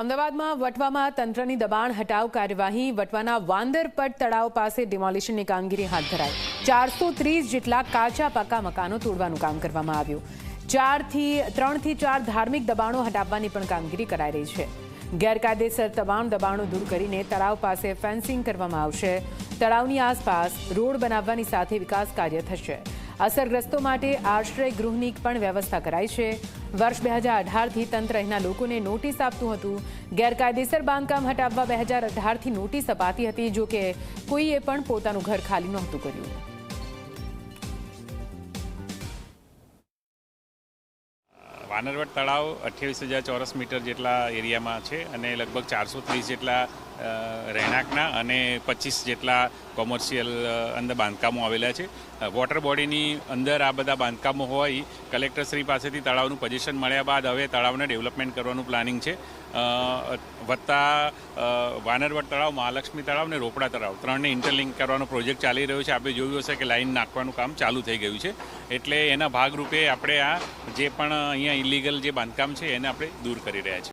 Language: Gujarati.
અમદાવાદમાં વટવામાં તંત્રની દબાણ હટાવ કાર્યવાહી, વટવાના વાંદરપટ તળાવ પાસે ડિમોલિશનની કામગીરી હાથ ધરાઈ. ચારસો ત્રીસ જેટલા કાચા પાકા મકાનો તોડવાનું કામ કરવામાં આવ્યું. ચારથી, ત્રણથી ચાર ધાર્મિક દબાણો હટાવવાની પણ કામગીરી કરાઈ રહી છે. ગેરકાયદેસર તમામ દબાણો દૂર કરીને તળાવ પાસે ફેન્સિંગ કરવામાં આવશે. તળાવની આસપાસ રોડ બનાવવાની સાથે વિકાસ કાર્ય થશે. અસરગ્રસ્તો માટે આશ્રય ગૃહની પણ વ્યવસ્થા કરાઈ છે. વર્ષ બે હજાર અઢારથી તંત્ર અહીંના લોકોને નોટિસ આપતું હતું. ગેરકાયદેસર બાંધકામ હટાવવા બે હજાર અઢારથી નોટિસ અપાતી હતી, જો કે કોઈએ પણ પોતાનું ઘર ખાલી નહોતું કર્યું. વાનરવટ તળાવ અઠ્યાવીસ હજાર ચોરસ મીટર જેટલા એરિયામાં છે અને લગભગ ચારસો ત્રીસ જેટલા રહેણાંકના અને પચીસ જેટલા કોમર્શિયલ અંદર બાંધકામો આવેલા છે. વોટર બોડીની અંદર આ બધા બાંધકામો હોય કલેક્ટરશ્રી પાસેથી તળાવનું પોઝિશન મળ્યા બાદ હવે તળાવને ડેવલપમેન્ટ કરવાનું પ્લાનિંગ છે. વત્તા વાનરવટ તળાવ, મહાલક્ષ્મી તળાવ અને રોપડા તળાવ. ત્રણને ઇન્ટરલિંક કરવાનો પ્રોજેક્ટ ચાલી રહ્યો છે. આપણે જોયું હશે કે લાઈન નાખવાનું કામ ચાલુ થઈ ગયું છે. એટલે એના ભાગરૂપે આપણે આ જે પણ અહીંયા ઇલીગલ જે બાંધકામ છે એને આપણે દૂર કરી રહ્યા છીએ.